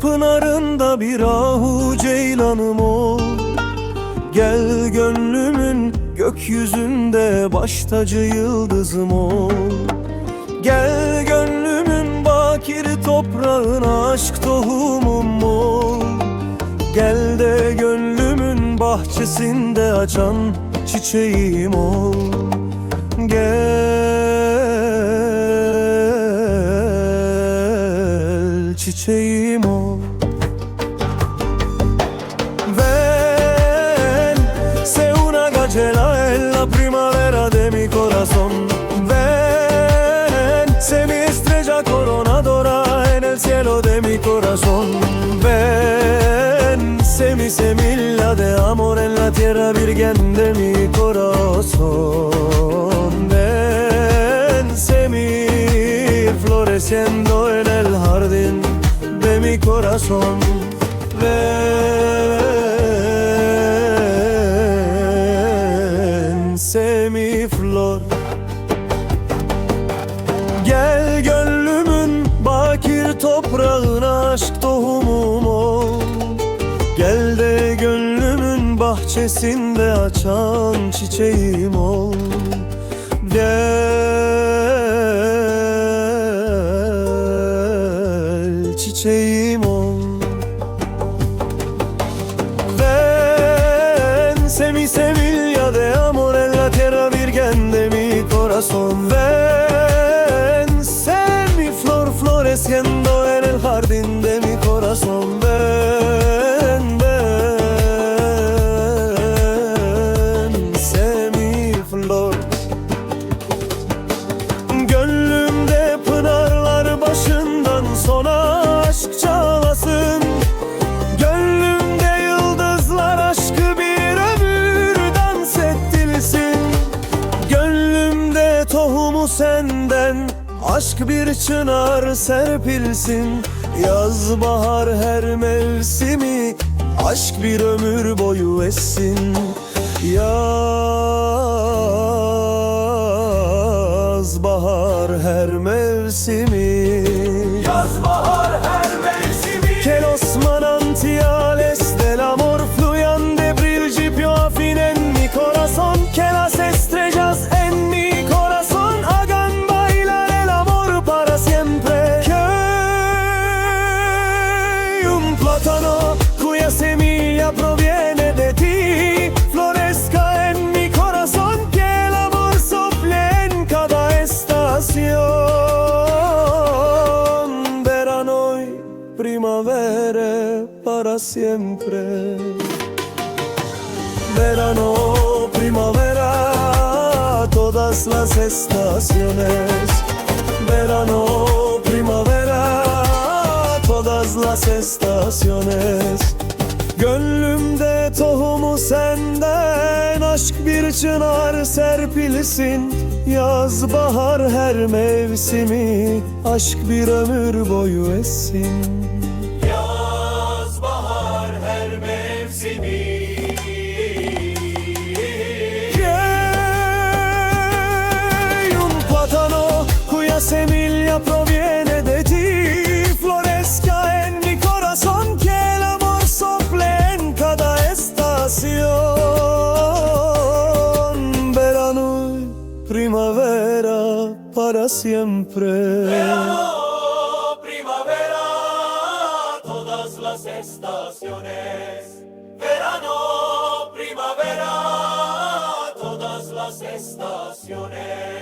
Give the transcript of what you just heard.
pınarında bir ahu ceylanım ol. Gel gönlümün gökyüzünde baş tacı yıldızım ol. Gel gönlümün bakir toprağına aşk tohumum ol. Gel de gönlümün bahçesinde açan çiçeğim ol. Gel çiçeğim ol Ven, sé una gacela en la primavera de mi corazón. Ven, sé mi estrella coronadora en el cielo de mi corazón. Ven, sé mi semilla de amor en la tierra virgen de mi corazón. Ven, sé mi floreciendo en el mi corazón. Ven, semiflor. Gel gönlümün bakir toprağına aşk tohumum ol. Gel de gönlümün bahçesinde açan çiçeğim ol. Gel çiçeğim flor floreciendo en el jardín de mi corazón. Ven, ven, sé mi flor. Gönlümde pınarlar başından sona aşk çağlasın Gönlümde yıldızlar aşkı bir ömür dans ettirsin Gönlümde tohumu senden aşk bir çınar serpilsin Yaz bahar her mevsimi aşk bir ömür boyu essin. Yaz bahar her mevsimi para siempre. Verano primavera todas las estaciones. Verano primavera todas las estaciones. Gönlümde tohumu senden Aşk bir çınar serpilsin. Yaz bahar her mevsimi Aşk bir ömür boyu essin para siempre Verano, primavera, todas las estaciones. Verano, primavera, todas las estaciones.